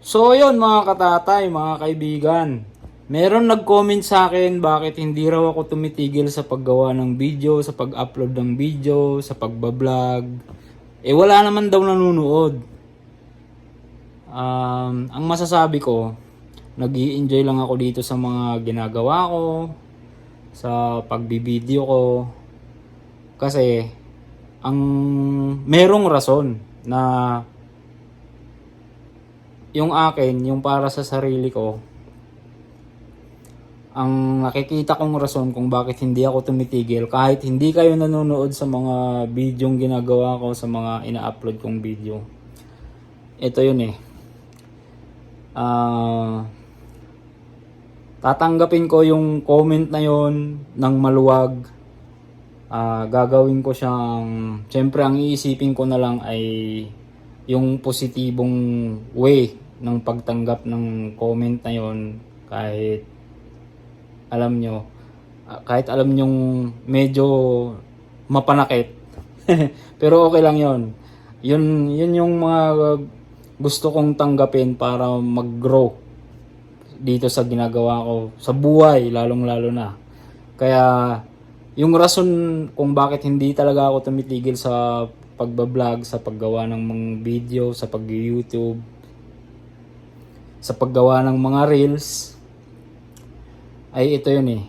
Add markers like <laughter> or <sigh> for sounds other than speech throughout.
So yun mga katatay, mga kaibigan. Meron nag-comment sa akin bakit hindi raw ako tumitigil sa paggawa ng video, sa pag-upload ng video, sa pagbablog. Eh wala naman daw nanonood. Um, ang masasabi ko, nag enjoy lang ako dito sa mga ginagawa ko, sa pagbibideo ko. Kasi, ang merong rason na yung akin, yung para sa sarili ko, ang nakikita kong rason kung bakit hindi ako tumitigil kahit hindi kayo nanonood sa mga bidyong ginagawa ko sa mga ina-upload kong video. Ito yun eh. Ah tatanggapin ko yung comment na yon ng maluwag. Ah gagawin ko siyang, syempre ang iisipin ko na lang ay yung positibong way ng pagtanggap ng comment na yon kahit alam nyo, ah, kahit alam nyong medyo mapanakit. <laughs> Pero okay lang yon Yun, yun yung mga gusto kong tanggapin para mag-grow dito sa ginagawa ko sa buhay lalong lalo na kaya yung rason kung bakit hindi talaga ako tumitigil sa pagbablog sa paggawa ng mga video sa pag-YouTube sa paggawa ng mga reels ay ito yun eh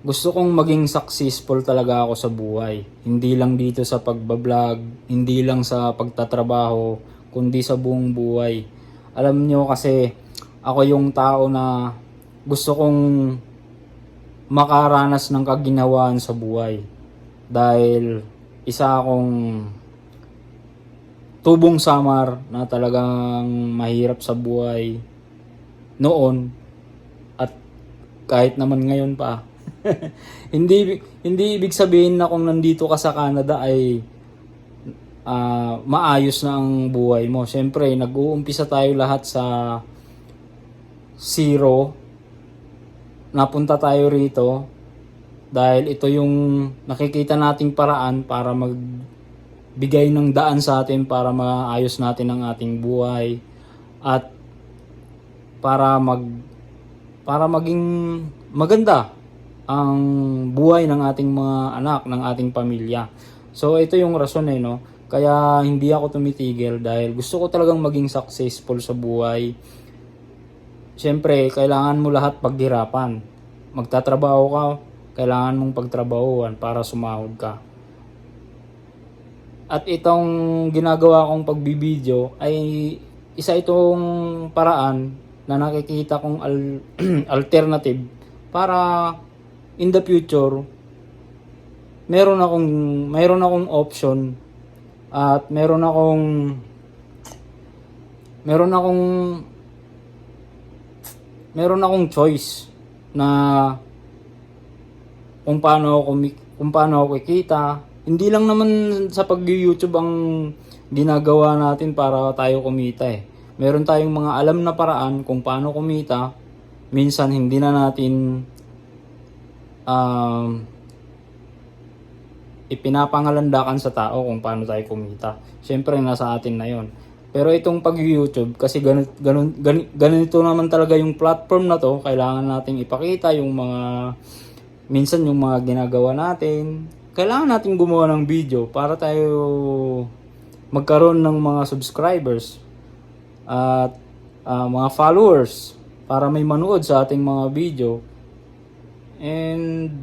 gusto kong maging successful talaga ako sa buhay. Hindi lang dito sa pagbablog, hindi lang sa pagtatrabaho, kundi sa buong buhay. Alam nyo kasi ako yung tao na gusto kong makaranas ng kaginhawaan sa buhay. Dahil isa akong tubong samar na talagang mahirap sa buhay noon at kahit naman ngayon pa. <laughs> hindi hindi ibig sabihin na kung nandito ka sa Canada ay ah, maayos na ang buhay mo. Siyempre, nag-uumpisa tayo lahat sa zero. Napunta tayo rito dahil ito yung nakikita nating paraan para magbigay ng daan sa atin para maayos natin ang ating buhay at para mag para maging maganda ang buhay ng ating mga anak, ng ating pamilya. So ito yung rason eh no. Kaya hindi ako tumitigil dahil gusto ko talagang maging successful sa buhay. Siyempre, kailangan mo lahat paghirapan. Magtatrabaho ka, kailangan mong pagtrabahuan para sumahod ka. At itong ginagawa kong pagbibideo ay isa itong paraan na nakikita kong al- <clears throat> alternative para in the future meron akong meron akong option at meron akong meron akong meron akong choice na kung paano ako kung paano ako kikita. Hindi lang naman sa pag-YouTube ang ginagawa natin para tayo kumita eh. Meron tayong mga alam na paraan kung paano kumita. Minsan hindi na natin um, ipinapangalandakan sa tao kung paano tayo kumita. Siyempre, nasa atin na yon. Pero itong pag-YouTube, kasi ganun, ganun, ganun, ganito naman talaga yung platform na to, kailangan nating ipakita yung mga, minsan yung mga ginagawa natin. Kailangan nating gumawa ng video para tayo magkaroon ng mga subscribers at ah, mga followers para may manood sa ating mga video. And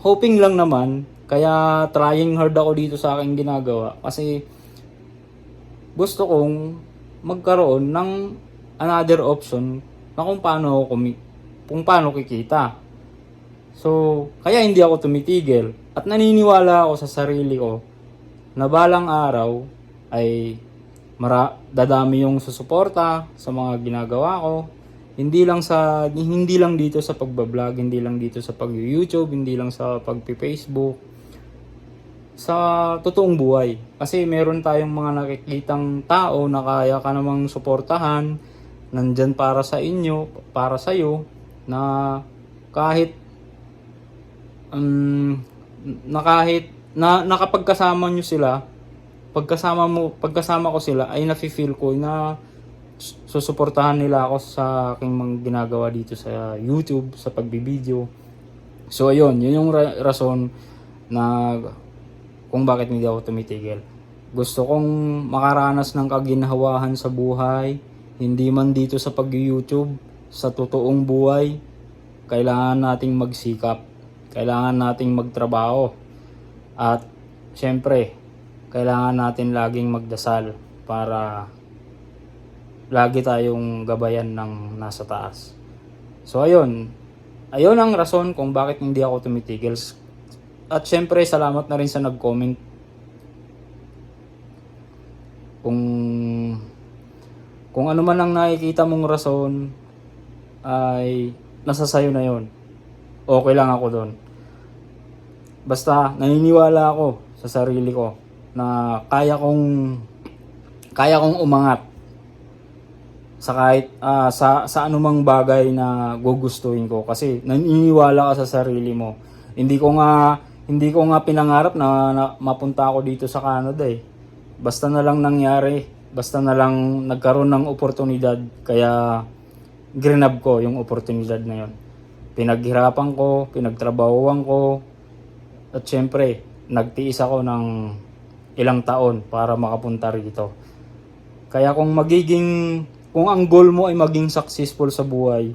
hoping lang naman, kaya trying hard ako dito sa aking ginagawa kasi gusto kong magkaroon ng another option na kung paano ako kung paano kikita. So, kaya hindi ako tumitigil at naniniwala ako sa sarili ko na balang araw ay mara dadami yung susuporta sa mga ginagawa ko. Hindi lang sa hindi lang dito sa pagbablog, hindi lang dito sa pag-YouTube, hindi lang sa pag-Facebook sa totoong buhay. Kasi meron tayong mga nakikitang tao na kaya ka namang suportahan, nandyan para sa inyo, para sa iyo, na kahit um, na kahit na nakapagkasama nyo sila, pagkasama mo, pagkasama ko sila ay nafi-feel ko na susuportahan nila ako sa aking mga ginagawa dito sa YouTube, sa pagbibideo. So ayun, yun yung ra- rason na kung bakit hindi ako tumitigil. Gusto kong makaranas ng kaginhawahan sa buhay, hindi man dito sa pag-YouTube, sa totoong buhay, kailangan nating magsikap, kailangan nating magtrabaho. At syempre, kailangan natin laging magdasal para lagi tayong gabayan ng nasa taas. So ayun, ayun ang rason kung bakit hindi ako tumitigil. At syempre, salamat na rin sa nag-comment. Kung kung ano man ang nakikita mong rason ay nasa sayo na yon. Okay lang ako doon. Basta naniniwala ako sa sarili ko na kaya kong kaya kong umangat sa kahit ah, sa sa anumang bagay na gugustuhin ko kasi naniniwala ka sa sarili mo. Hindi ko nga hindi ko nga pinangarap na, na mapunta ako dito sa Canada eh. Basta na lang nangyari, basta na lang nagkaroon ng oportunidad kaya grinab ko yung oportunidad na yon. Pinaghirapan ko, pinagtrabahuan ko at syempre nagtiis ako ng ilang taon para makapunta rito. Kaya kung magiging kung ang goal mo ay maging successful sa buhay,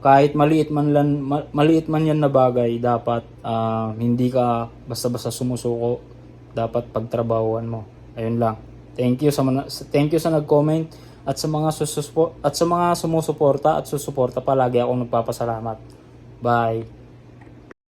kahit maliit man lan ma- maliit man 'yan na bagay, dapat ah, hindi ka basta-basta sumusuko, dapat pagtrabahuan mo. Ayun lang. Thank you sa thank you sa nag-comment at sa mga sususpo at sa mga sumusuporta at susuporta palagi akong nagpapasalamat. Bye.